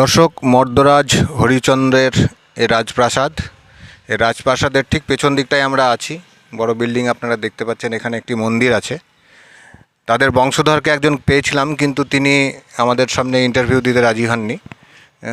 দর্শক, মর্দরাজ হরিচন্দ্রের এ রাজপ্রাসাদ। এ রাজপ্রাসাদের ঠিক পেছন দিকটায় আমরা আছি। বড় বিল্ডিং আপনারা দেখতে পাচ্ছেন, এখানে একটি মন্দির আছে। তাদের বংশধরকে একজন পেয়েছিলাম, কিন্তু তিনি আমাদের সামনে ইন্টারভিউ দিতে রাজি হননি।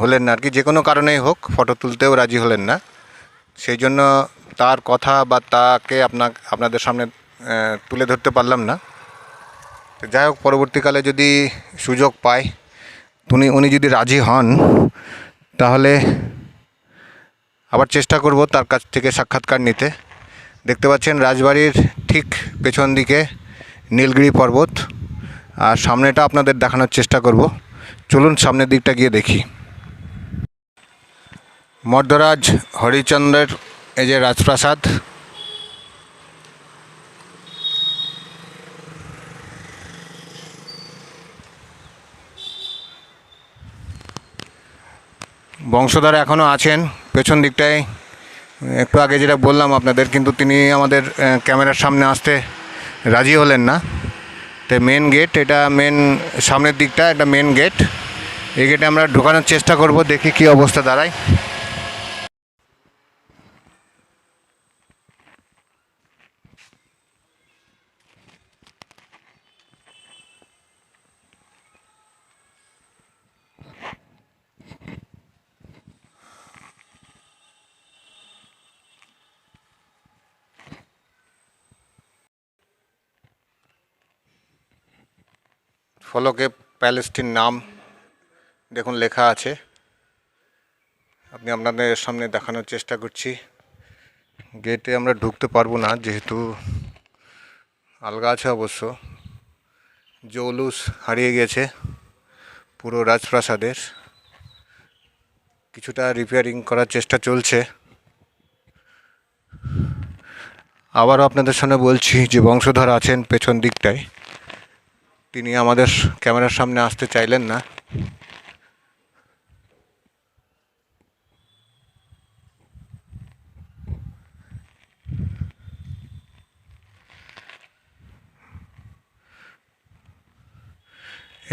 হলেন না আর কি, যে কোনো কারণেই হোক ফটো তুলতেও রাজি হলেন না। সেই জন্য তার কথা বা তাকে আপনা আপনাদের সামনে তুলে ধরতে পারলাম না। যাই হোক, পরবর্তীকালে যদি সুযোগ পায় উনি উনি যদি রাজি হন, তাহলে আবার চেষ্টা করব তার কাছ থেকে সাক্ষাৎকার নিতে। দেখতে পাচ্ছেন রাজবাড়ির ঠিক পেছন দিকে নীলগিরি পর্বত। আর সামনেটা আপনাদের দেখানোর চেষ্টা করব। চলুন সামনের দিকটা গিয়ে দেখি। মর্দরাজ হরিচন্দ্রের এই যে রাজপ্রাসাদ বংশধর এখনও আছেন, পেছন দিকটায়। একটু আগে যেটা বললাম আপনাদের, কিন্তু তিনি আমাদের ক্যামেরার সামনে আসতে রাজি হলেন না। তো মেন গেট এটা মেন সামনের দিকটা, এটা মেন গেট এই গেটে আমরা ঢোকানোর চেষ্টা করব, দেখি কি অবস্থা দাঁড়ায়। ফলকে প্যালেসটির নাম। দেখুন, লেখা আছে। আপনি আপনাদের সামনে দেখানোর চেষ্টা করছি। গেটে আমরা ঢুকতে পারব না, যেহেতু আলগা আছে অবশ্য। জৌলুস হারিয়ে গেছে পুরো রাজপ্রাসাদের। কিছুটা রিপেয়ারিং করার চেষ্টা চলছে। আবারও আপনাদের সামনে বলছি যে বংশধর আছেন পেছন দিকটায়। তিনি আমাদের ক্যামেরার সামনে আসতে চাইলেন না।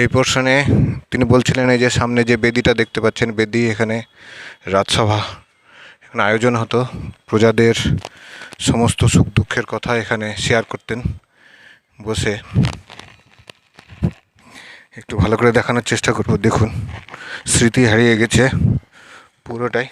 এই পোর্শনে তিনি বলছিলেন, এই যে সামনে যে বেদিটা দেখতে পাচ্ছেন, বেদি এখানে রাজসভা, এখানে আয়োজন হতো। প্রজাদের সমস্ত সুখ দুঃখের কথা এখানে শেয়ার করতেন বসে। একটু ভালো করে দেখানোর চেষ্টা করব, দেখুন। স্মৃতি হারিয়ে গেছে পুরোটাই।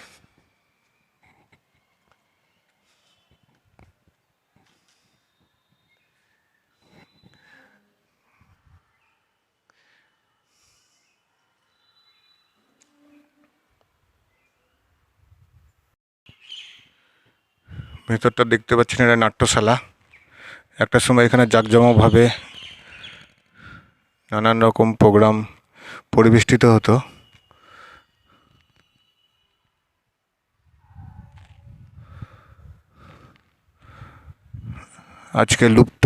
ভেতরটা দেখতে পাচ্ছেন, এটা নাট্যশালা। একটা সময় এখানে জাঁকজমকভাবে নানান রকম প্রোগ্রাম পরিবেষ্টিত হতো। আজকে লুপ্ত।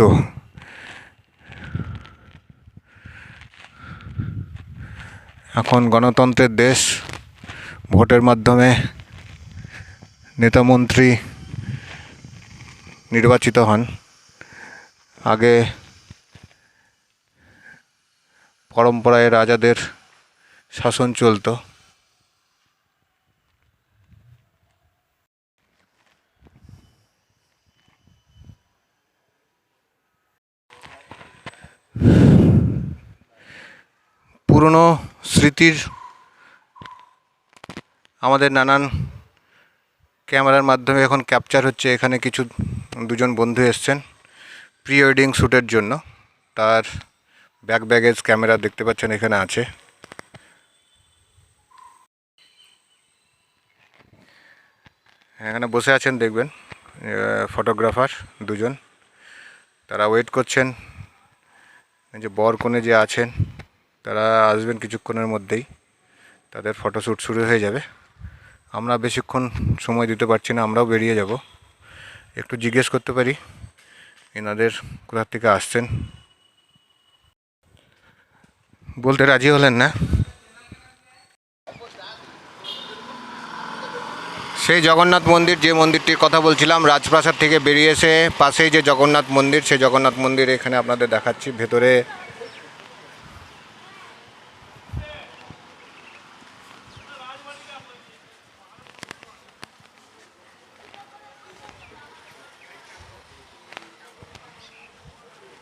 এখন গণতন্ত্রের দেশ, ভোটের মাধ্যমে নেতামন্ত্রী নির্বাচিত হন। আগে পরম্পরায় রাজাদের শাসন চলতো। পুরনো স্মৃতির আমাদের নানান ক্যামেরার মাধ্যমে এখন ক্যাপচার হচ্ছে। এখানে কিছু দুজন বন্ধু এসছেন প্রি ওয়েডিং শ্যুটের জন্য। তার ব্যাক ব্যাগেজ ক্যামেরা দেখতে পাচ্ছেন, এখানে আছে। এখানে বসে আছেন, দেখবেন ফটোগ্রাফার দুজন। তারা ওয়েট করছেন যে বর কোণে যে আছেন, তারা আসবেন কিছুক্ষণের মধ্যেই। তাদের ফটোশ্যুট শুরু হয়ে যাবে। আমরা বেশিক্ষণ সময় দিতে পারছি না, আমরাও বেরিয়ে যাব। একটু জিজ্ঞেস করতে পারি, এনাদের কোথার থেকে আসছেন? বলতে রাজি হলেন না। সেই জগন্নাথ মন্দির, যে মন্দিরটির কথা বলছিলাম, রাজপ্রাসাদ থেকে বেরিয়ে এসে পাশেই যে জগন্নাথ মন্দির, সেই জগন্নাথ মন্দির এখানে আপনাদের দেখাচ্ছি, ভেতরে।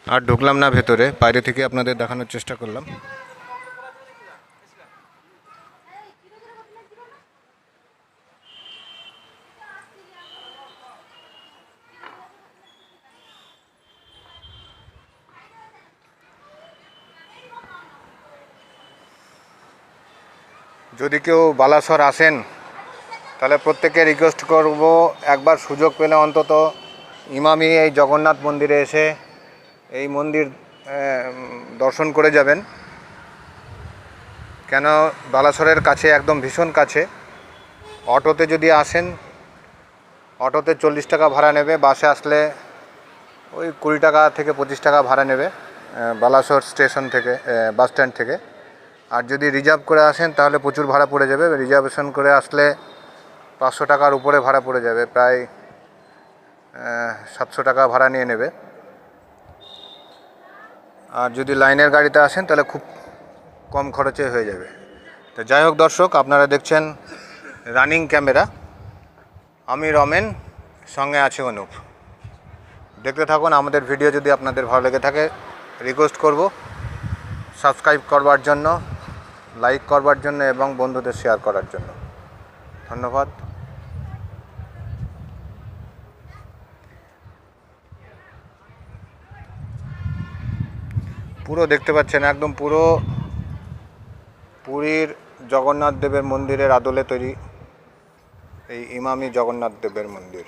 আর ঢুকলাম না ভেতরে, বাইরে থেকে আপনাদের দেখানোর চেষ্টা করলাম। যদি কেউ বালাসর আসেন, তাহলে প্রত্যেককে রিকোয়েস্ট করব, একবার সুযোগ পেলে অন্তত ইমামি এই জগন্নাথ মন্দিরে এসে এই মন্দির দর্শন করে যাবেন। কেন বালাসরের কাছে একদম ভীষণ কাছে। অটোতে যদি আসেন, অটোতে চল্লিশ টাকা ভাড়া নেবে, বাসে আসলে ওই কুড়ি টাকা থেকে পঁচিশ টাকা ভাড়া নেবে বালাসর স্টেশন থেকে বাস স্ট্যান্ড থেকে। আর যদি রিজার্ভ করে আসেন, তাহলে প্রচুর ভাড়া পড়ে যাবে। রিজার্ভেশন করে আসলে পাঁচশো টাকার উপরে ভাড়া পড়ে যাবে। প্রায় সাতশো টাকা ভাড়া নিয়ে নেবে। আর যদি লাইনের গাড়িতে আসেন, তাহলে খুব কম খরচে হয়ে যাবে। তো যাই হোক দর্শক, আপনারা দেখছেন রানিং ক্যামেরা। আমি রমেন, সঙ্গে আছে অনুপ। দেখতে থাকুন, আমাদের ভিডিও যদি আপনাদের ভালো লেগে থাকে রিকোয়েস্ট করব। সাবস্ক্রাইব করবার জন্য। লাইক করবার জন্য এবং বন্ধুদের শেয়ার করার জন্য। ধন্যবাদ। পুরো দেখতে পাচ্ছেন, একদম পুরো পুরীর জগন্নাথ দেবের মন্দিরের আদলে তৈরি এই ইমামি জগন্নাথ দেবের মন্দির।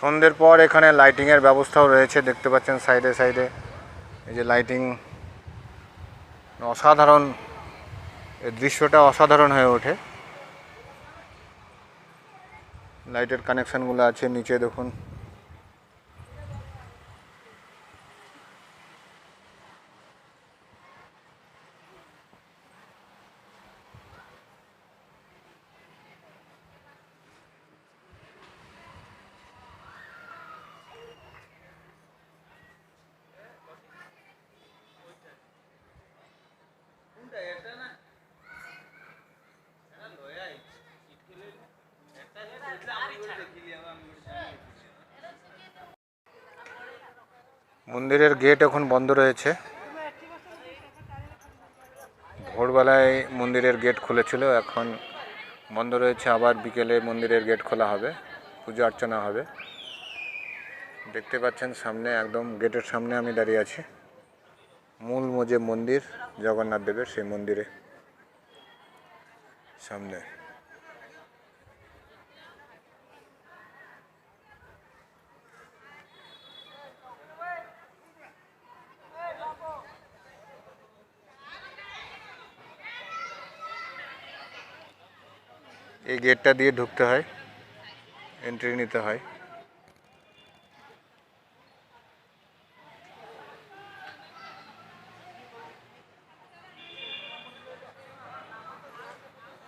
সন্ধ্যের পর এখানে লাইটিংয়ের ব্যবস্থাও রয়েছে, দেখতে পাচ্ছেন সাইডে সাইডে এই যে লাইটিং অসাধারণ, এই দৃশ্যটা অসাধারণ হয়ে ওঠে। লাইটের কানেকশানগুলো আছে, নিচে দেখুন। মন্দিরের গেট এখন বন্ধ রয়েছে। ভোরবেলায় মন্দিরের গেট খুলেছিল, এখন বন্ধ রয়েছে। আবার বিকেলে মন্দিরের গেট খোলা হবে, পুজো অর্চনা হবে। দেখতে পাচ্ছেন সামনে, একদম গেটের সামনে আমি দাঁড়িয়ে আছি। মূল যে মন্দির, জগন্নাথ দেবের সেই মন্দিরে। সামনে। এই গেটটা দিয়ে ঢুকতে হয়। এন্ট্রি নিতে হয়।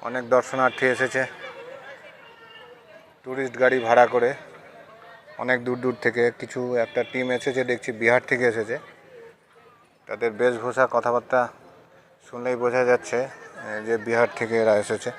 অনেক দর্শনার্থী এসেছে। ট্যুরিস্ট গাড়ি ভাড়া করে। অনেক দূর দূর থেকে কিছু একটা টিম এসেছে, দেখছি বিহার থেকে এসেছে। তাদের বেশভূষা কথাবার্তা শুনলেই বোঝা যাচ্ছে যে বিহার থেকে এরা এসেছে।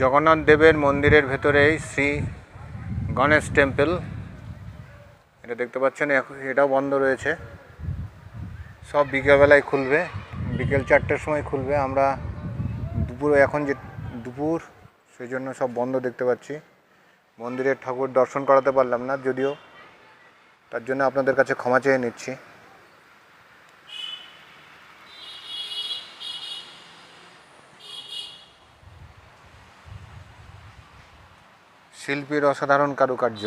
জগন্নাথ দেবের মন্দিরের ভেতরেই শ্রী গণেশ টেম্পল। এটা দেখতে পাচ্ছেন এটাও বন্ধ রয়েছে। সব বিকেলবেলায় খুলবে। বিকেল চারটের সময় খুলবে। আমরা দুপুর, এখন যে দুপুর সেই জন্য সব বন্ধ দেখতে পাচ্ছি। মন্দিরের ঠাকুর দর্শন করাতে পারলাম না, যদিও তার জন্য আপনাদের কাছে ক্ষমা চেয়ে নিচ্ছি। শিল্পীর অসাধারণ কারুকার্য।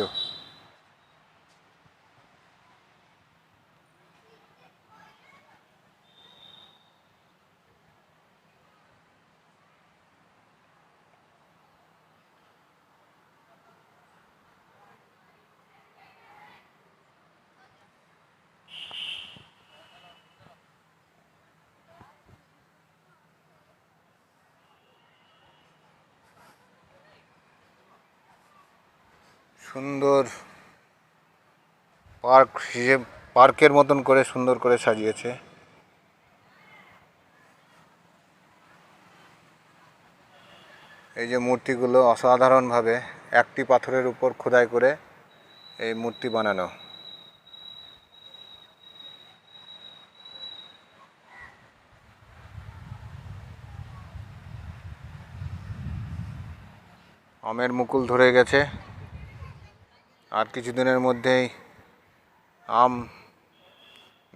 সুন্দর পার্ক হিসেব, পার্কের মতন করে সুন্দর করে সাজিয়েছে। এই যে মূর্তিগুলো অসাধারণভাবে একটি পাথরের উপর খোদাই করে এই মূর্তি বানানো। আমের মুকুল ধরে গেছে। আর কিছুদিনের মধ্যেই আম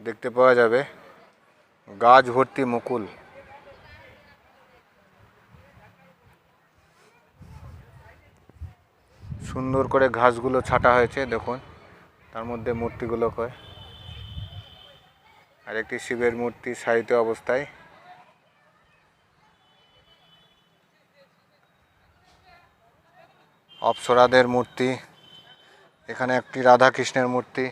দেখতে পাওয়া যাবে। গাছ ভর্তি মুকুল। সুন্দর করে ঘাসগুলো ছাটা হয়েছে, দেখুন। তার মধ্যে মূর্তিগুলো কয়। আর একটি শিবের মূর্তি সাহিত্য অবস্থায়। অপ্সরাদের মূর্তি। এখানে একটি রাধা কৃষ্ণের মূর্তি।